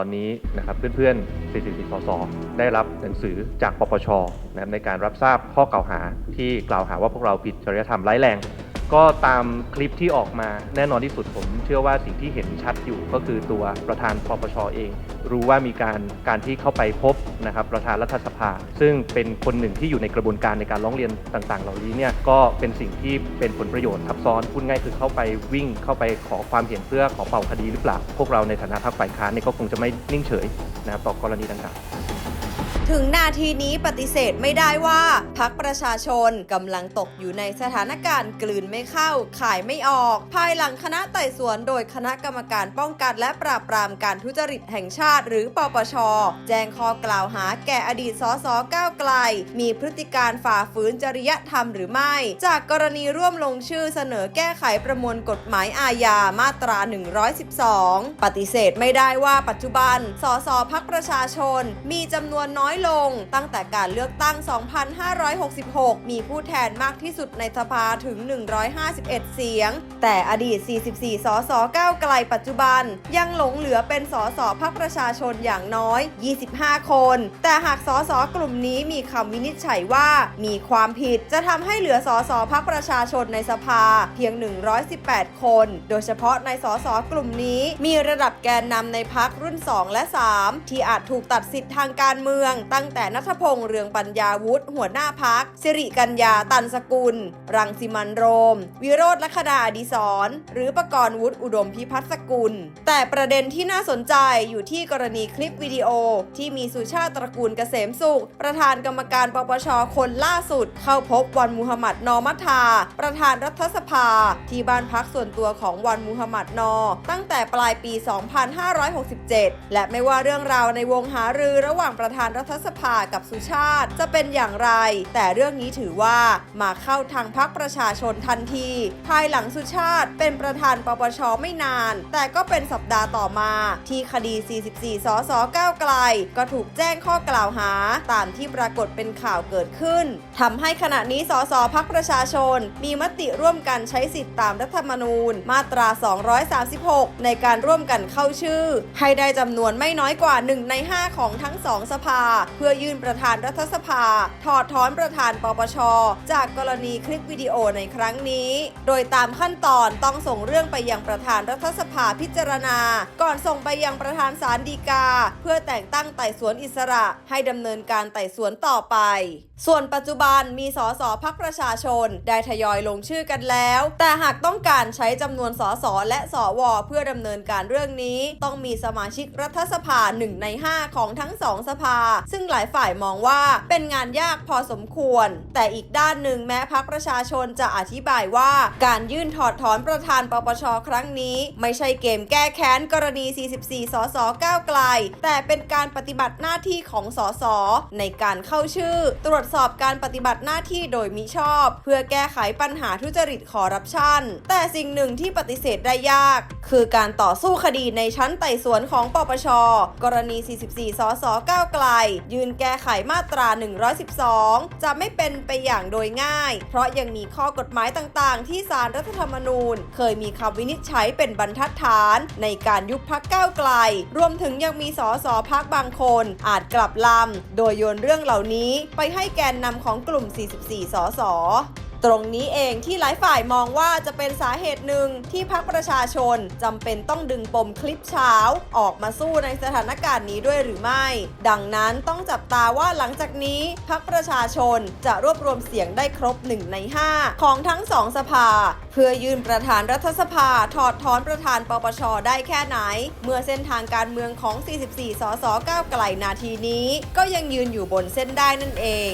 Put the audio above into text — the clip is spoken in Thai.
ตอนนี้นะครับเพื่อนๆ40สสได้รับหนังสือจากปปชนะครับในการรับทราบข้อกล่าวหาที่กล่าวหาว่าพวกเราผิดจริยธรรมร้ายแรง ก็ตามคลิปที่ออกมาแน่นอนที่สุดผมเชื่อว่าสิ่งที่เห็นชัดอยู่ก็คือตัวประธานปปชเอง รู้ว่ามีการการที่เข้าไปพบนะครับประธานรัฐสภา ซึ่งเป็นคนหนึ่งที่อยู่ในกระบวนการในการร้องเรียนต่าง ๆ เหล่านี้เนี่ยก็เป็นสิ่งที่เป็นผลประโยชน์ทับซ้อนพูดง่ายคือเข้าไปวิ่งเข้าไปขอความเห็นเพื่อขอเป่าคดีหรือเปล่า พวกเราในฐานะพรรคฝ่ายค้านเนี่ยก็คงจะไม่นิ่งเฉยนะครับต่อกรณีดังกล่าว ถึงนาทีนี้ปฏิเสธไม่ได้ว่าพักประชาชนกำลังตกอยู่ในสถานการณ์กลืนไม่เข้า ขายไม่ออก ภายหลังคณะไต่สวนโดยคณะกรรมการป้องกันและปราบปรามการทุจริตแห่งชาติ หรือปปช แจ้งข้อกล่าวหาแก่อดีตสสก้าวไกล มีพฤติการฝ่าฝืนจริยธรรมหรือไม่ จากกรณีร่วมลงชื่อเสนอแก้ไขประมวลกฎหมายอาญามาตรา 112 ปฏิเสธไม่ได้ว่าปัจจุบันสสพักประชาชน มีจำนวนน้อยลง ตั้งแต่การเลือกตั้ง 2566 มีผู้แทนมากที่สุดในสภาถึง 151 เสียง แต่อดีต 44 สสก้าวไกลปัจจุบัน ยังหลงเหลือเป็นสสพักประชาชนอย่างน้อย 25 คน แต่หากสสกลุ่มนี้มีคำวินิจฉัยว่ามีความผิดจะทำให้เหลือสสพักประชาชนในสภาเพียง 118 คน โดยเฉพาะในสสกลุ่มนี้มีระดับแกนนำในพักรุ่น 2 และ 3 ที่อาจถูกตัดสิทธิ์ทางการเมืองตั้งแต่นัทพงษ์เรืองปัญญาวุฒิหัวหน้าพัก สิริกัญญาตันสกุล รังสิมันโรม วิโรธลัคดาดีศรหรือประกรณ์วุฒิอุดมพิพัฒน์สกุล แต่ประเด็นที่น่าสนใจอยู่ที่กรณีคลิปวิดีโอ ที่มีสุชาติตระกูลเกษมสุข ประธานกรรมการปปชคนล่าสุด เข้าพบวันมูฮัมหมัดนอมัทา ประธานรัฐสภา ที่บ้านพักส่วนตัวของวันมูฮัมหมัดนอ ตั้งแต่ปลายปี 2567 และไม่ว่าเรื่องราวในวงหารือระหว่างประธานรัฐสภากับสุชาติจะเป็นอย่างไร แต่เรื่องนี้ถือว่ามาเข้าทางพักประชาชนทันที ภายหลังสุชาติเป็นประธานปปชไม่นาน แต่ก็เป็นสัปดาห์ต่อมา ที่คดี 44 สสก้าวไกล ก็ถูกแจ้งข้อกล่าวหา ตามที่ปรากฏเป็นข่าวเกิดขึ้นทำให้ขณะนี้สสพักประชาชน มีมติร่วมกันใช้สิทธิตามรัฐธรรมนูญ มาตรา 236 ในการร่วมกันเข้าชื่อ ให้ได้จำนวนไม่น้อยกว่า 1 ใน 5 ของทั้งสองสภาเพื่อยื่นประธานรัฐสภา ถอดถอนประธานปปช จากกรณีคลิปวิดีโอในครั้งนี้ โดยตามขั้นตอนต้องส่งเรื่องไปยังประธานรัฐสภาพิจารณา ก่อนส่งไปยังประธานศาลฎีกา เพื่อแต่งตั้งไต่สวนอิสระ ให้ดำเนินการไต่สวนต่อไป ส่วนปัจจุบันมีสสพักประชาชน ได้ทยอยลงชื่อกันแล้ว แต่หากต้องการใช้จำนวนสสและสวเพื่อดำเนินการเรื่องนี้ ต้องมีสมาชิกรัฐสภา1ใน5 ของทั้งสองสภา ซึ่งึ่งหลายฝ่ายมองว่าเป็นงานยากพอสมควร แต่อีกด้านหนึ่งแม้พักประชาชนจะอธิบายว่า การยื่นถอดถอนประธานปปชครั้งนี้ ไม่ใช่เกมแก้แค้นกรณี 44 สสก้าวไกล แต่เป็นการปฏิบัติหน้าที่ของสสในการเข้าชื่อ ตรวจสอบการปฏิบัติหน้าที่โดยมิชอบ เพื่อแก้ไขปัญหาทุจริตคอร์รัปชันแต่สิ่งหนึ่งที่ปฏิเสธได้ยาก คือการต่อสู้คดีในชั้นไต่สวนของปปชกรณี 44 สสก้าวไกลยืนแก้ไขมาตรา 112 จะไม่เป็นไปอย่างโดยง่าย เพราะยังมีข้อกฎหมายต่างๆ ที่สารรัฐธรรมนูญ เคยมีคำวินิจฉัยเป็นบรรทัดฐาน ในการยุบพักก้าวไกล รวมถึงยังมีสสพักบางคน อาจกลับลำ โดยโยนเรื่องเหล่านี้ไปให้แกนนำของกลุ่ม 44 สส ตรงนี้เองที่หลายฝ่ายมองว่าจะเป็นสาเหตุหนึ่งที่พักประชาชนจำเป็นต้องดึงปมคลิปเช้า ออกมาสู้ในสถานการณ์นี้ด้วยหรือไม่ ดังนั้นต้องจับตาว่าหลังจากนี้พักประชาชนจะรวบรวมเสียงได้ครบ 1 ใน 5 ของทั้งสองสภา เพื่อยื่นประธานรัฐสภา ถอดถอนประธานปปชได้แค่ไหน เมื่อเส้นทางการเมืองของ 44 สสก้าวไกลนาทีนี้ ก็ยังยืนอยู่บนเส้นได้นั่นเอง